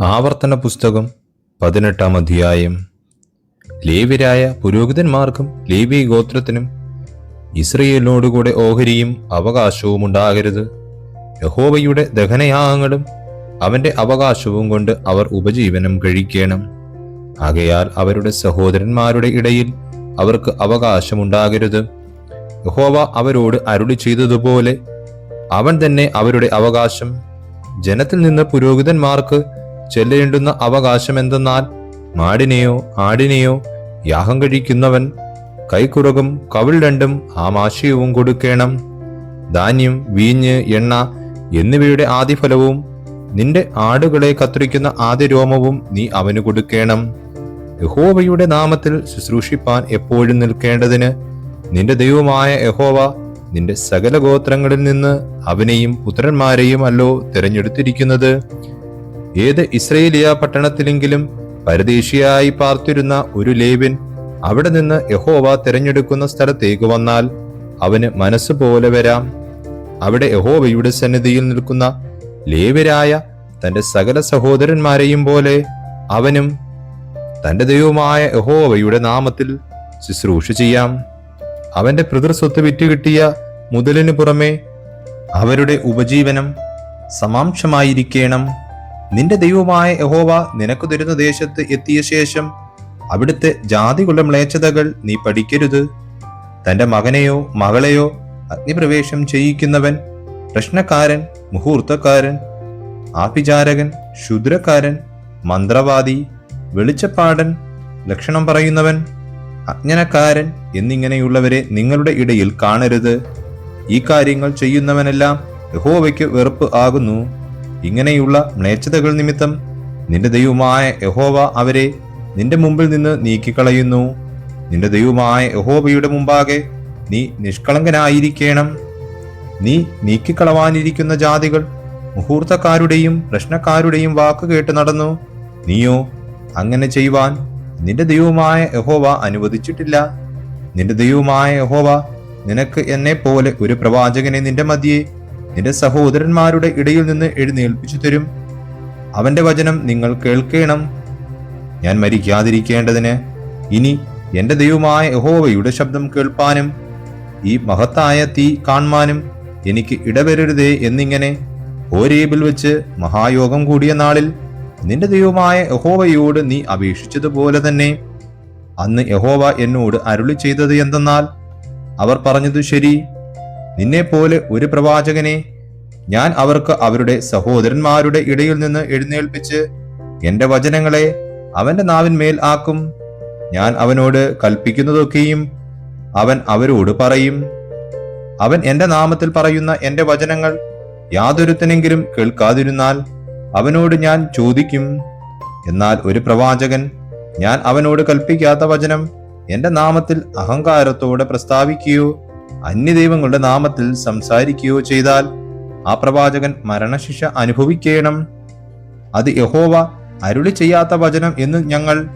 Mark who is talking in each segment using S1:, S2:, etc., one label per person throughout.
S1: ആവർത്തന പുസ്തകം പതിനെട്ടാം അധ്യായം. ലേവ്യരായ പുരോഹിതന്മാർക്കും ലേവി ഗോത്രത്തിനും ഇസ്രയേലിനോടുകൂടെ ഓഹരിയും അവകാശവും ഉണ്ടാകരുത്. യഹോവയുടെ ദഹനയാഗങ്ങളും അവന്റെ അവകാശവും കൊണ്ട് അവർ ഉപജീവനം കഴിക്കണം. ആകയാൽ അവരുടെ സഹോദരന്മാരുടെ ഇടയിൽ അവർക്ക് അവകാശമുണ്ടാകരുത്. യഹോവ അവരോട് അരുളി ചെയ്തതുപോലെ അവൻ തന്നെ അവരുടെ അവകാശം. ജനത്തിൽ നിന്ന് പുരോഹിതന്മാർക്ക് ചെല്ലേണ്ടുന്ന അവകാശം എന്തെന്നാൽ മാടിനെയോ ആടിനെയോ യാഗം കഴിക്കുന്നവൻ കൈക്കുറകും കവിൾ രണ്ടും ആമാശയവും കൊടുക്കണം. ധാന്യം വീഞ്ഞ് എണ്ണ എന്നിവയുടെ ആദിഫലവും നിന്റെ ആടുകളെ കത്തിരിക്കുന്ന ആദ്യ രോമവും നീ അവന് കൊടുക്കണം. യഹോവയുടെ നാമത്തിൽ ശുശ്രൂഷിപ്പാൻ എപ്പോഴും നിൽക്കേണ്ടതിന് നിന്റെ ദൈവമായ യഹോവ നിന്റെ സകല ഗോത്രങ്ങളിൽ നിന്ന് അവനെയും പുത്രന്മാരെയും അല്ലോ തിരഞ്ഞെടുത്തിരിക്കുന്നത്. ഏത് ഇസ്രയേലിയ പട്ടണത്തിലെങ്കിലും പരദേശിയായി പാർത്തിരുന്ന ഒരു ലേവ്യൻ അവിടെ നിന്ന് യഹോവ തിരഞ്ഞെടുക്കുന്ന സ്ഥലത്തേക്ക് വന്നാൽ അവന് മനസ്സ് പോലെ വരാം. അവിടെ യഹോവയുടെ സന്നിധിയിൽ നിൽക്കുന്ന ലേവരായ തന്റെ സകല സഹോദരന്മാരെയും പോലെ അവനും തന്റെ ദൈവമായ യഹോവയുടെ നാമത്തിൽ ശുശ്രൂഷ ചെയ്യാം. അവന്റെ പിതൃസ്വത്ത് വിറ്റുകിട്ടിയ മുതലിനു പുറമെ അവരുടെ ഉപജീവനം സമാംശമായിരിക്കണം. നിന്റെ ദൈവമായ യഹോവ നിനക്ക് തരുന്ന ദേശത്ത് എത്തിയ ശേഷം അവിടുത്തെ ജാതികളുടെ മ്ലേച്ഛതകൾ നീ പഠിക്കരുത്. തന്റെ മകനെയോ മകളെയോ അഗ്നിപ്രവേശം ചെയ്യിക്കുന്നവൻ പ്രശ്നക്കാരൻ മുഹൂർത്തക്കാരൻ ആഭിചാരകൻ ശുദ്രക്കാരൻ മന്ത്രവാദി വെളിച്ചപ്പാടൻ ലക്ഷണം പറയുന്നവൻ അജ്ഞനക്കാരൻ എന്നിങ്ങനെയുള്ളവരെ നിങ്ങളുടെ ഇടയിൽ കാണരുത്. ഈ കാര്യങ്ങൾ ചെയ്യുന്നവനെല്ലാം യഹോവയ്ക്ക് വെറുപ്പ് ആകുന്നു. ഇങ്ങനെയുള്ള മ്ലേച്ഛതകൾ നിമിത്തം നിന്റെ ദൈവമായ യഹോവ അവരെ നിന്റെ മുമ്പിൽ നിന്ന് നീക്കിക്കളയുന്നു. നിന്റെ ദൈവമായ യഹോബയുടെ മുമ്പാകെ നീ നിഷ്കളങ്കനായിരിക്കണം. നീ നീക്കിക്കളവാനിരിക്കുന്ന ജാതികൾ മുഹൂർത്തക്കാരുടെയും പ്രശ്നക്കാരുടെയും വാക്ക് കേട്ട് നടന്നു. നീയോ അങ്ങനെ ചെയ്യുവാൻ നിന്റെ ദൈവമായ യഹോവ അനുവദിച്ചിട്ടില്ല. നിന്റെ ദൈവമായ യഹോവ നിനക്ക് എന്നെ പോലെ ഒരു പ്രവാചകനെ നിന്റെ മധ്യേ നിന്റെ സഹോദരന്മാരുടെ ഇടയിൽ നിന്ന് എഴുന്നേൽപ്പിച്ചു തരും. അവന്റെ വചനം നിങ്ങൾ കേൾക്കണം. ഞാൻ മരിക്കാതിരിക്കേണ്ടതിന് ഇനി എന്റെ ദൈവമായ യഹോവയുടെ ശബ്ദം കേൾപ്പാനും ഈ മഹത്തായ തീ കാണുവാനും എനിക്ക് ഇടവരരുതേ എന്നിങ്ങനെ ഓരേബിൽ വെച്ച് മഹായോഗം കൂടിയ നാളിൽ നിന്റെ ദൈവമായ യഹോവയോട് നീ അപേക്ഷിച്ചതുപോലെ തന്നെ അന്ന് യഹോവ എന്നോട് അരുളി ചെയ്തത് എന്തെന്നാൽ അവർ പറഞ്ഞത് ശരി. നിന്നെ പോലെ ഒരു പ്രവാചകനെ ഞാൻ അവർക്ക് അവരുടെ സഹോദരന്മാരുടെ ഇടയിൽ നിന്ന് എഴുന്നേൽപ്പിച്ച് എന്റെ വചനങ്ങളെ അവന്റെ നാവിന്മേൽ ആക്കും. ഞാൻ അവനോട് കൽപ്പിക്കുന്നതൊക്കെയും അവൻ അവരോട് പറയും. അവൻ എന്റെ നാമത്തിൽ പറയുന്ന എന്റെ വചനങ്ങൾ യാതൊരുത്തനെങ്കിലും കേൾക്കാതിരുന്നാൽ അവനോട് ഞാൻ ചോദിക്കും. എന്നാൽ ഒരു പ്രവാചകൻ ഞാൻ അവനോട് കൽപ്പിക്കാത്ത വചനം എന്റെ നാമത്തിൽ അഹങ്കാരത്തോടെ പ്രസ്താവിക്കുകയോ അന്യദൈവങ്ങളുടെ നാമത്തിൽ സംസാരിക്കുകയോ ചെയ്താൽ ആ പ്രവാചകൻ മരണശിക്ഷ അനുഭവിക്കണം. അത് യഹോവ അരുളി ചെയ്യാത്ത വചനം എന്ന് ഞങ്ങൾ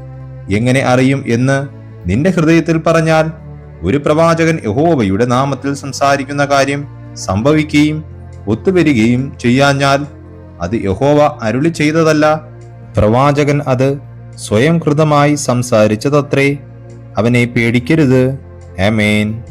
S1: എങ്ങനെ അറിയും എന്ന് നിന്റെ ഹൃദയത്തിൽ പറഞ്ഞാൽ ഒരു പ്രവാചകൻ യഹോവയുടെ നാമത്തിൽ സംസാരിക്കുന്ന കാര്യം സംഭവിക്കുകയും ഒത്തുവരികയും ചെയ്യാഞ്ഞാൽ അത് യഹോവ അരുളി ചെയ്തതല്ല പ്രവാചകൻ അത് സ്വയം കൃതമായി സംസാരിച്ചതത്രേ. അവനെ പേടിക്കരുത്. ആമേൻ.